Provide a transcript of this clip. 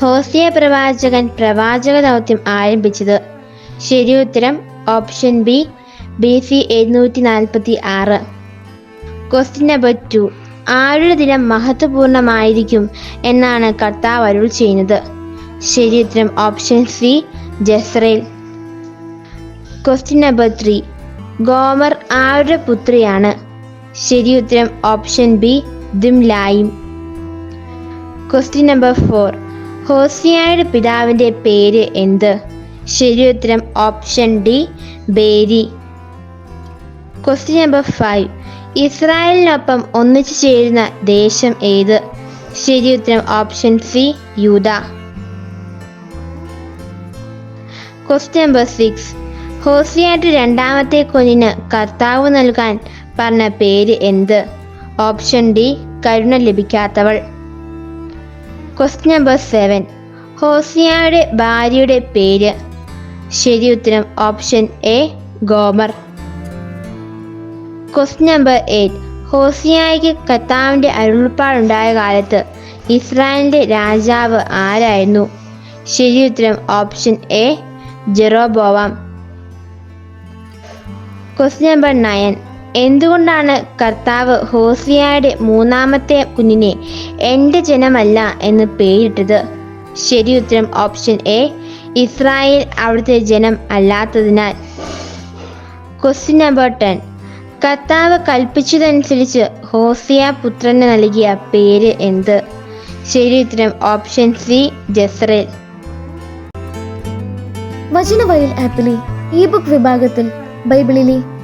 ഹോസിയ പ്രവാചകൻ പ്രവാചക ദൗത്യം ആരംഭിച്ചത്. ശരിയുത്തരം ഓപ്ഷൻ ബി ബി സി എഴുന്നൂറ്റി നാൽപ്പത്തി ആറ് ക്വസ്റ്റ്യൻ നമ്പർ ടു ആരുടെ ദിനം മഹത്വപൂർണമായിരിക്കും എന്നാണ് കർത്താവ് അരുൾ ചെയ്യുന്നത്? ശരിയുത്തരം option C Jezreel question number three Gomer ആരുടെ പുത്രിയാണ്? ശരിയുത്തരം ഓപ്ഷൻ ബി ദിംലായും. ക്വസ്റ്റ്യൻ നമ്പർ ഫോർ ഹോസിയായുടെ പിതാവിന്റെ പേര് എന്ത്? ശരിയുത്തരം option D Beeri. Question number five ഇസ്രായേലിനൊപ്പം ഒന്നിച്ചു ചേരുന്ന ദേശം ഏത്? ശരിയുത്തരം option C Judah. Question number six ഹോസിയായിട്ട് രണ്ടാമത്തെ കുഞ്ഞിന് കർത്താവ് നൽകാൻ പറഞ്ഞ പേര് എന്ത്? ഓപ്ഷൻ ഡി കരുണ ലഭിക്കാത്തവൾ. ക്വസ്റ്റ്യൻ നമ്പർ സെവൻ ഹോസിയായുടെ ഭാര്യയുടെ പേര്. ശരി ഉത്തരം option A Gomer. Question number eight ഹോസിയായ്ക്ക് കർത്താവിന്റെ അരുൾപ്പാടുണ്ടായ കാലത്ത് ഇസ്രായേലിന്റെ രാജാവ് ആരായിരുന്നു? ശരി ഉത്തരം option A Jeroboam. Question number nine എന്തുകൊണ്ടാണ് കർത്താവ് ഹോസിയായുടെ മൂന്നാമത്തെ കുഞ്ഞിനെ എന്റെ ജനമല്ല എന്ന് പേരിട്ടത്? ശരി ഉത്തരം ഓപ്ഷൻ എ ഇസ്രായേൽ അവിടുത്തെ ജനം അല്ലാത്തതിനാൽ. ക്വസ്റ്റ്യൻ നമ്പർ ടെൻ കർത്താവ് കൽപ്പിച്ചതനുസരിച്ച് ഹോസിയ പുത്രന് നൽകിയ പേര് എന്ത്? ശരി ഉത്തരം ഓപ്ഷൻ സി ജസ്രേൽ വചനവയൽ ആപ്പിലെ ഇ ബുക്ക് വിഭാഗത്തിൽ ബൈബിളിലെ